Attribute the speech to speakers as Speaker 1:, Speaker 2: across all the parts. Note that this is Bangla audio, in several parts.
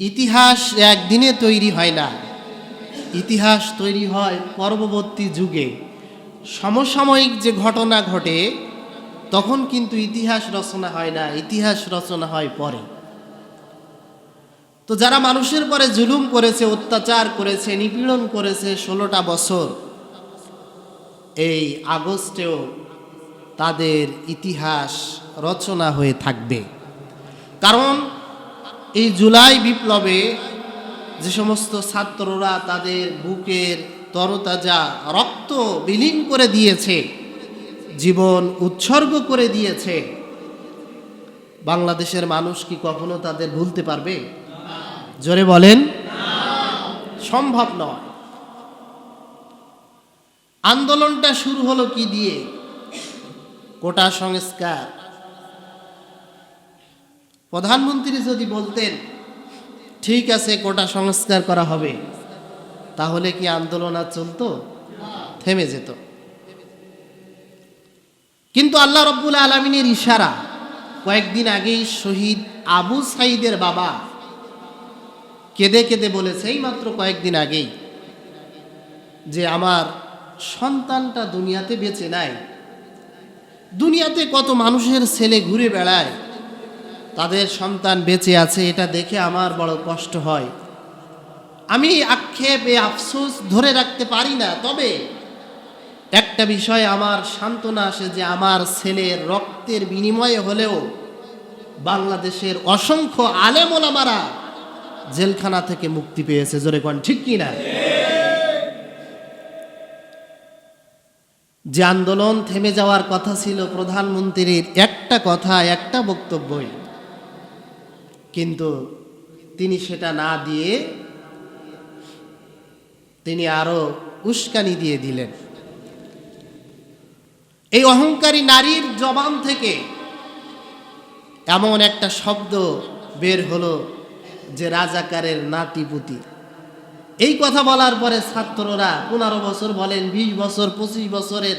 Speaker 1: ইতিহাস একদিনে তৈরি হয় না। ইতিহাস তৈরি হয় পরবর্তী যুগে। সমসাময়িক যে ঘটনা ঘটে, তখন কিন্তু ইতিহাস রচনা হয় না, ইতিহাস রচনা হয় পরে। তো যারা মানুষের পরে জুলুম করেছে, অত্যাচার করেছে, নিপীড়ন করেছে ষোলোটা বছর, এই আগস্টেও তাদের ইতিহাস রচনা হয়ে থাকবে। কারণ এই জুলাই বিপ্লবে যে সমস্ত ছাত্ররা তাদের বুকের তরতাজা রক্ত বিলীন করে দিয়েছে, জীবন উৎসর্গ করে দিয়েছে, বাংলাদেশের মানুষ কি কখনো তাদের ভুলতে পারবে? জোরে বলেন, সম্ভব নয়। আন্দোলনটা শুরু হলো কি দিয়ে? কোটা সংস্কার প্রধানমন্ত্রী যদি বলতেন, ঠিক আছে, কোটা সংস্কার করা হবে। তাহলে কি আন্দোলন আর চলতো? থেমে যেত। কিন্তু আল্লাহ রব্বুল আলমিনের ইশারা, কয়েকদিন আগেই শহীদ আবু সাইদের বাবা কেঁদে কেঁদে বলেছে, এই মাত্র কয়েকদিন আগেই, যে আমার সন্তানটা দুনিয়াতে বেঁচে নাই। দুনিয়াতে কত মানুষের ছেলে ঘুরে বেড়ায় তাদের সন্তান বেঁচে আছে, এটা দেখে আমার বড় কষ্ট হয়। আমি আক্ষেপ আফসোস ধরে রাখতে পারি না, তবে একটা বিষয় আমার সান্ত্বনা আসে যে আমার ছেলের রক্তের বিনিময়ে হলেও বাংলাদেশের অসংখ্য আলেমোলামারা জেলখানা থেকে মুক্তি পেয়েছে। জোরে কন, ঠিক কি না? যে আন্দোলন থেমে যাওয়ার কথা ছিল প্রধানমন্ত্রীর, একটা কথা, একটা বক্তব্যই। কিন্তু তিনি সেটা না দিয়ে তিনি আরও উস্কানি দিয়ে দিলেন। এই অহংকারী নারীর জবান থেকে এমন একটা শব্দ বের হলো যে রাজাকারের নাতিপুতি। এই কথা বলার পরে ছাত্ররা পনেরো বছর বলেন, বিশ বছর, পঁচিশ বছরের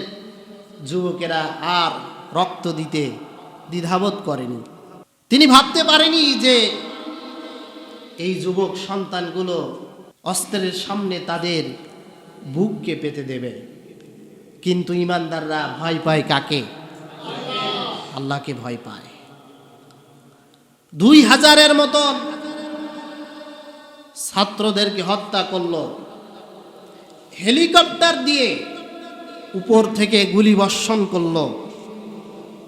Speaker 1: যুবকেরা আর রক্ত দিতে দ্বিধাবোধ করেনি। তিনি ভাবতে পারেনি যে এই যুবক সন্তানগুলো অস্ত্রের সামনে তাদের বুককে পেতে দেবে। কিন্তু ইমানদাররা ভয় পায় কাকে? আল্লাহকে ভয় পায়। দুই হাজারের মতন ছাত্রদেরকে হত্যা করল। হেলিকপ্টার দিয়ে উপর থেকে গুলি বর্ষণ করল।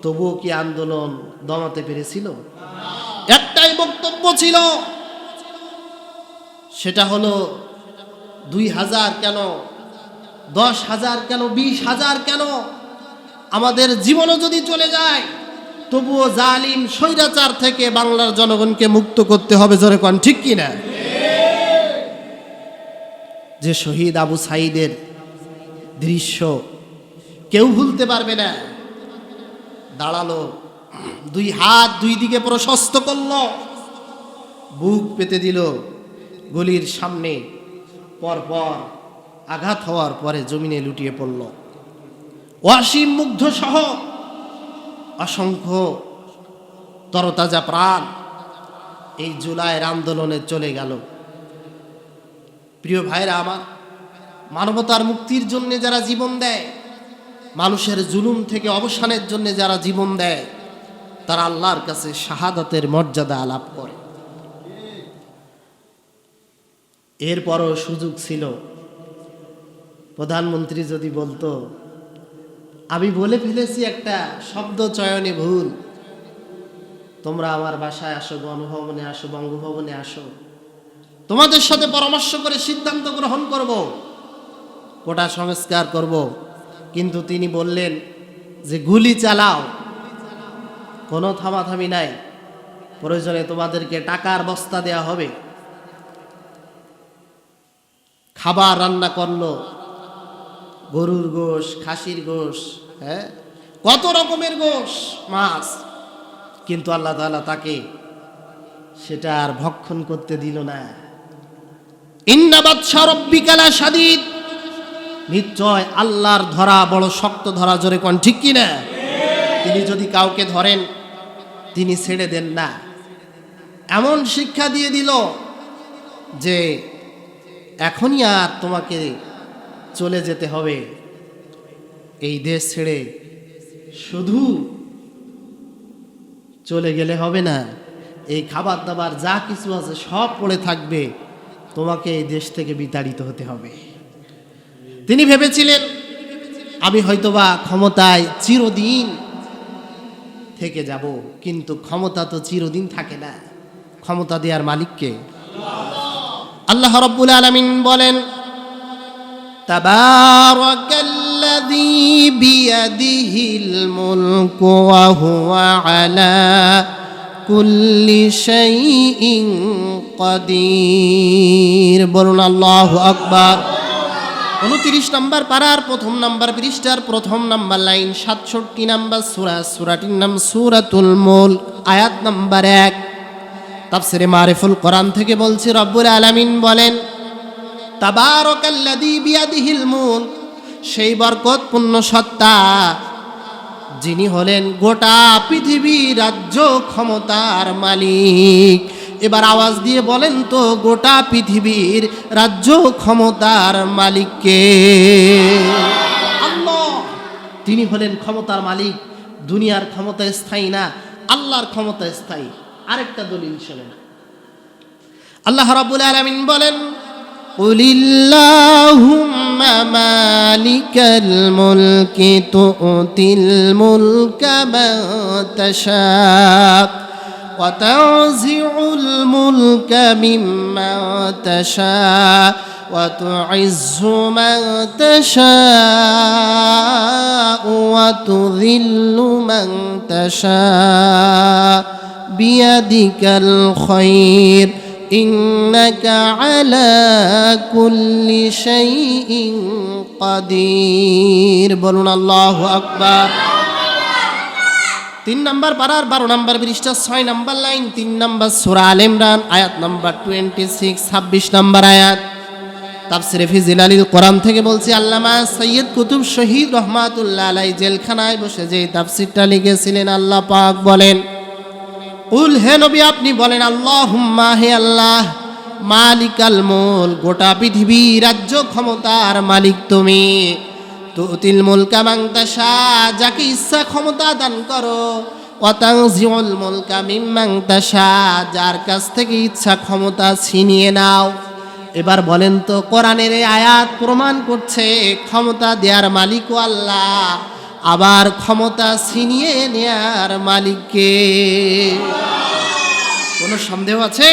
Speaker 1: তবুও কি আন্দোলন দমাতে পেরেছিল? একটাই বক্তব্য ছিল, সেটা হলো দুই হাজার কেন, দশ হাজার কেন, বিশ হাজার কেন আমাদের জীবনও যদি চলে যায়, তবুও জালিম স্বৈরাচার থেকে বাংলার জনগণকে মুক্ত করতে হবে, জোরে কন, ঠিক কিনা যে শহীদ আবু সাইদের দৃশ্য কেউ ভুলতে পারবে না। দাঁড়াল। দুই হাত দুই দিকে প্রশস্ত করল। বুক পেতে দিল গলির সামনে। পরপর আঘাত হওয়ার পরে জমিনে লুটিয়ে পড়ল। ওয়াসিম মুগ্ধ সহ অসংখ্য তরতাজা প্রাণ এই জুলাইয়ের আন্দোলনে চলে গেল। প্রিয় ভাইরা আমার মানবতার মুক্তির জন্য যারা জীবন দেয় মানুষের জুলুম থেকে অবসানের জন্য যারা জীবন দেয়, তারা আল্লাহর কাছে শাহাদাতের মর্যাদা আলাপ করে। এরপরও সুযোগ ছিল। প্রধানমন্ত্রী যদি বলতো, আমি বলে ফেলেছি একটা শব্দ চয়নে ভুল। তোমরা আমার বাসায় আসো, গণভবনে আসো, বঙ্গভবনে আসো। তোমাদের সাথে পরামর্শ করে সিদ্ধান্ত গ্রহণ করব, কোটা সংস্কার করব। কিন্তু তিনি বললেন যে, গুলি চালাও। কোনো থামাথামি নাই। প্রয়োজনে তোমাদেরকে টাকার বস্তা দেয়া হবে। খাবার রান্না করল। গরুর গোশ, খাসির গোশ হ্যাঁ? কত রকমের গোশ, মাছ। কিন্তু আল্লাহ তাআলা তাকে সেটা আর ভক্ষণ করতে দিল না। ইন্নাবাদ সারব্বিকালা সাদিদ নিশ্চয় আল্লাহর ধরা বড় শক্ত ধরা, জোরে কোন ঠিক কি না? তিনি যদি কাউকে ধরেন, তিনি ছেড়ে দেন না। এমন শিক্ষা দিয়ে দিল যে এখনই আর তোমাকে চলে যেতে হবে। এই দেশ ছেড়ে শুধু চলে গেলে হবে না। এই খাবার দাবার যা কিছু আছে সব পড়ে থাকবে। তোমাকে এই দেশ থেকে বিতাড়িত হতে হবে। তিনি ভেবেছিলেন আমি হয়তোবা ক্ষমতায় চিরদিন থেকে যাব কিন্তু ক্ষমতা তো চিরদিন থাকে না ক্ষমতা দেওয়ার মালিককে আল্লাহ রব্বুল আলমিন বলেন تبارك الذي بيده الملك وهو على كل شيء قدير বলুন আল্লাহ আকবার উনত্রিশ নম্বর পাড়ার প্রথম নাম্বার পৃষ্ঠার প্রথম নাম্বার লাইন, সাতষট্টি নাম্বার সুরা, সুরাটির নাম সুরাতুল মুল, আয়াত নাম্বার এক। তাফসিরে মারিফুল কোরআন থেকে বলছি, রব্বুল আলামিন বলেন, তাবারাকাল্লাযী বিয়াদিহিল মুলক সেই বরকতপূর্ণ সত্তা, যিনি হলেন গোটা পৃথিবী রাজ্য ক্ষমতার মালিক। এবার আওয়াজ দিয়ে বলেন তো গোটা পৃথিবীর রাজ্য ক্ষমতার মালিককে আল্লাহ তিনি হলেন ক্ষমতার মালিক দুনিয়ার ক্ষমতা স্থায়ী না আল্লাহর ক্ষমতা স্থায়ী আরেকটা দলিল শোনেন আল্লাহ রাব্বুল আলামিন বলেন قل اللهم مالك الملك تؤتي الملك من تشاء وتنزع الملك ممن تشاء وتعز من تشاء وتذل من تشاء بيدك الخير إنك على كل شيء قدير بلون الله أكبر তিন নাম্বার পাড়ার বারো নাম্বার পৃষ্ঠা, ছয় নাম্বার লাইন, তিন নাম্বার সুরা আল ইমরান, আয়াত নাম্বার টোয়েন্টি সিক্স ছাব্বিশ নাম্বার আয়াত। তাফসিরে ফিজিল আলীল কোরআন থেকে বলছি, আল্লামা সৈয়দ কুতুব শহীদ রহমাতুল্লাহ আলাই জেলখানায় বসে যে তাফসিরটা লিখেছিলেন, আল্লাহ পাক বলেন, উল হে নবী, আপনি বলেন আল্লাহ হুম্মা হে আল্লাহ, মালিকাল মোল গোটা পৃথিবী রাজ্য ক্ষমতার মালিক তুমি। তুতিল মুলকা মাংতাসা যাকে ইচ্ছা ক্ষমতা দান করো। অতাংজিউল মুলকা মিম্মাংতাসা যার কাছ থেকে ইচ্ছা ক্ষমতা ছিনিয়ে নাও। এবার বলেন তো, কোরআনের আয়াত প্রমাণ করছে ক্ষমতা দেওয়ার মালিকও আল্লাহ, আবার ক্ষমতা ছিনিয়ে নেয়ার মালিককে। কোনো সন্দেহ আছে?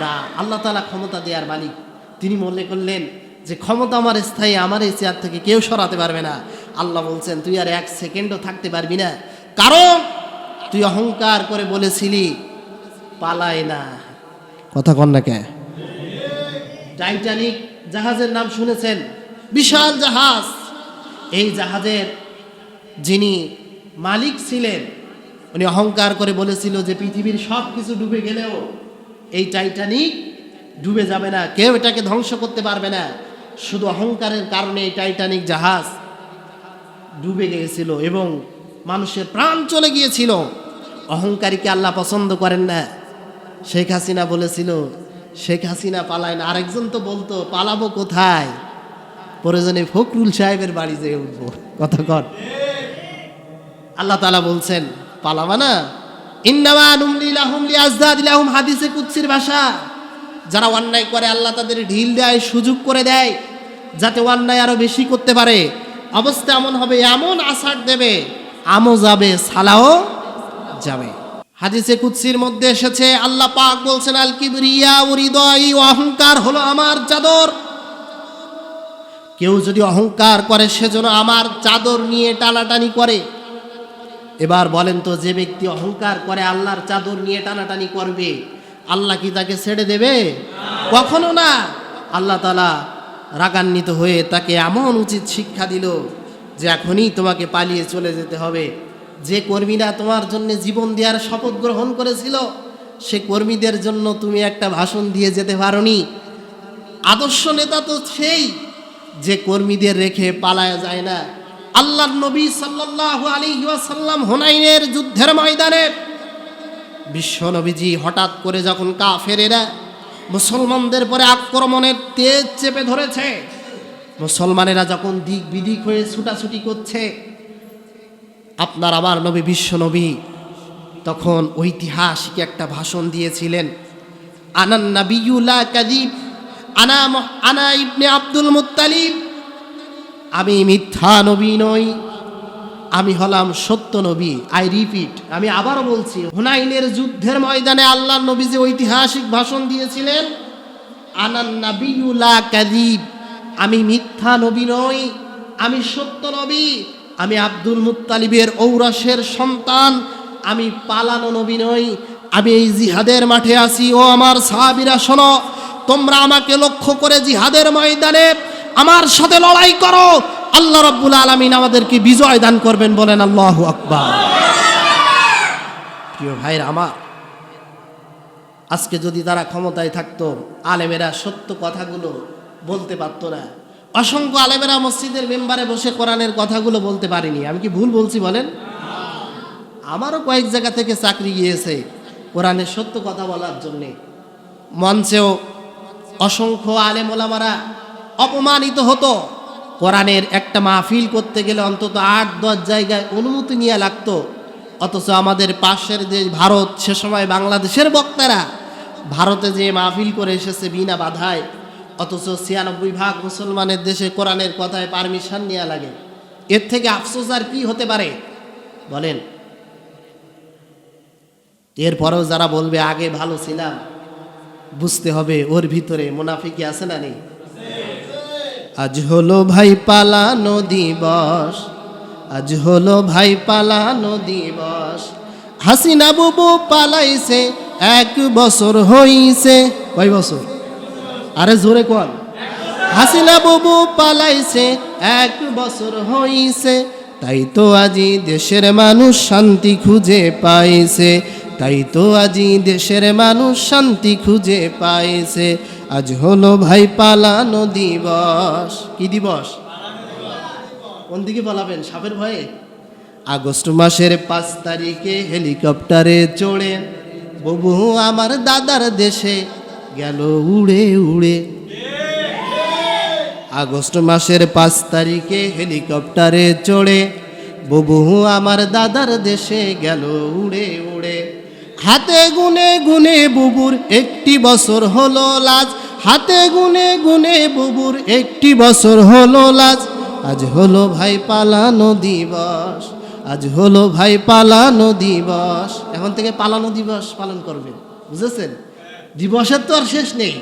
Speaker 1: না, আল্লাহ তালা ক্ষমতা দেওয়ার মালিক। তিনি মনে করলেন যে ক্ষমতা আমার স্থায়ী, আমার এই চেয়ার থেকে কেউ সরাতে পারবে না। আল্লাহ বলছেন, তুই আর এক সেকেন্ডও থাকতে পারবি না। কারণ তুই অহংকার করে বলেছিলি পালায় না। কথা কন না কে? টাইটানিক জাহাজের নাম শুনেছেন? বিশাল জাহাজ। এই জাহাজের যিনি মালিক ছিলেন, উনি অহংকার করে বলেছিল যে পৃথিবীর সব কিছু ডুবে গেলেও এই টাইটানিক ডুবে যাবে না। কেউ এটাকে ধ্বংস করতে পারবে না। শুধু অহংকারের কারণে এই টাইটানিক জাহাজ ডুবে গিয়েছিল এবং মানুষের প্রাণ চলে গিয়েছিল। অহংকারীকে আল্লাহ পছন্দ করেন না। শেখ হাসিনা বলেছিল, শেখ হাসিনা পালায় না, আরেকজন তো বলতো, পালাবো কোথায়? প্রয়োজনে ফখরুল সাহেবের বাড়ি যেয়ে উঠবো। কর আল্লাহ তালা বলছেন, পালাবা না? ইন্নামা নুমলি লাহুম লিয়াজদাদ লাহুম হাদিসে কুচ্ছির ভাষা। যারা অন্যায় করে, আল্লাহ তাদের ঢিল দেয়, সুযোগ করে দেয়, যাতে অন্যায় আরও বেশি করতে পারে। অবস্থা এমন হবে, এমন আসার দেবে, আমও যাবে, সালাও যাবে। হাদিসে কুৎসির মধ্যে এসেছে, আল্লাহ পাক বলছেন আল কিবরিয়া উরিদয় অহংকার হলো আমার চাদর। কেউ যদি অহংকার করে সেজন্য আমার চাদর নিয়ে টানাটানি করে। এবার বলেন তো, যে ব্যক্তি অহংকার করে, আল্লাহর চাদর নিয়ে টানাটানি করবে আল্লাহ কি তাকে ছেড়ে দেবে? কখনো না। আল্লাহ তালা রাগান্বিত হয়ে তাকে এমন উচিত শিক্ষা দিল যে এখনই তোমাকে পালিয়ে চলে যেতে হবে। যে কর্মীরা তোমার জন্য জীবন দেওয়ার শপথ গ্রহণ করেছিল, সে কর্মীদের জন্য তুমি একটা ভাষণ দিয়ে যেতে পারোনি। আদর্শ নেতা তো সেই যে কর্মীদের রেখে পালায়া যায় না। আল্লাহ নবী সাল্লাল্লাহু আলাইহি ওয়াসাল্লাম হুনাইনের যুদ্ধের ময়দানে বিশ্ব নবীজি হঠাৎ করে যখন কাফেরেরা মুসলমানদের পরে আক্রমণের তেজ চেপে ধরেছে, মুসলমানেরা যখন দিক বিদিক হয়ে ছুটাছুটি করছে, আপনার আমার নবী বিশ্বনবী তখন ঐতিহাসিক একটা ভাষণ দিয়েছিলেন, আনান কাদিব আনা আনা ইবনে আব্দুল মুত্তালিব, আমি মিথ্যা নবী নই। আমি হলাম সত্য নবী আই রিপিট আমি আবারও বলছি, হুনাইনের যুদ্ধের ময়দানে আল্লাহ নবী যে ঐতিহাসিক ভাষণ দিয়েছিলেন, আনান কাদিব আমি মিথ্যা নবী নই, আমি সত্য নবী, আমি আব্দুল মুত্তালিবের ঔরসের সন্তান, আমি পালানো নবী নই, আমি এই জিহাদের মাঠে আছি, ও আমার সাহাবিরা শোনো, তোমরা আমাকে লক্ষ্য করে জিহাদের ময়দানে আমার সাথে লড়াই করো আল্লাহ রব্বুল আলমিন আমাদেরকে বিজয় দান করবেন বলেন আল্লাহ আকবার। প্রিয় ভাইরা আমার, আজকে যদি তারা ক্ষমতায় থাকতো, আলেমেরা সত্য কথাগুলো বলতে পারতো না। অসংখ্য আলেমেরা মসজিদের মেম্বারে বসে কোরআনের কথাগুলো বলতে পারিনি। আমি কি ভুল বলছি বলেন? আমারও কয়েক জায়গা থেকে চাকরি গিয়েছে কোরআনের সত্য কথা বলার জন্যে। মঞ্চেও অসংখ্য আলেম ওলামারা অপমানিত হতো। কোরআনের একটা মাহফিল করতে গেলে অন্তত আট, দশ জায়গায় অনুমতি নিয়ে লাগতো। অথচ আমাদের পাশের যে ভারত, সে সময় বাংলাদেশের বক্তারা ভারতে যে মাহফিল করে এসেছে বিনা বাধায়, অথচ ছিয়ানব্বই ভাগ মুসলমানের দেশে কোরআনের কথায় পারমিশন নেওয়া লাগে। এর থেকে আফসোস আর কি হতে পারে? বলেন। এরপরেও যারা বলবে, আগে ভালো ছিলাম। বুঝতে হবে, ওর ভিতরে মুনাফিকি আছে না নেই। আজ হলো ভাই পালানো দিবস আজ হলো ভাই পালানো দিবস হাসিনা বুবু পালাইছে, এক বছর হইছে। কয় বছর? আরে জোরে কন হাসিনা বুবু পালাইছে, এক বছর হইছে। তাই তো আজি দেশের মানুষ শান্তি খুঁজে পাইছে। তাই তো আজি দেশের মানুষ শান্তি খুঁজে পাইছে। আজ হলো ভাই পালানো দিবস। কি দিবস? কোন দিকে বলাবেন সাপের ভয়ে? আগস্ট মাসের পাঁচ তারিখে হেলিকপ্টারে চড়ে ববু আমার দাদার দেশে গেল উড়ে উড়ে। আগস্ট মাসের পাঁচ তারিখে হেলিকপ্টারে চড়ে ববু আমার দাদার দেশে গেল উড়ে উড়ে। হাতে গুনে গুনে বুবুর একটি বছর হলো লাজ। হাতে গুনে গুনে বুবুর একটি বছর হলো লাজ। আজ হলো ভাই পালানো দিবস, আজ হলো ভাই পালানো দিবস। এখন থেকে পালানো দিবস পালন করবে, বুঝেছেন? দিবসের তো আর শেষ নেই।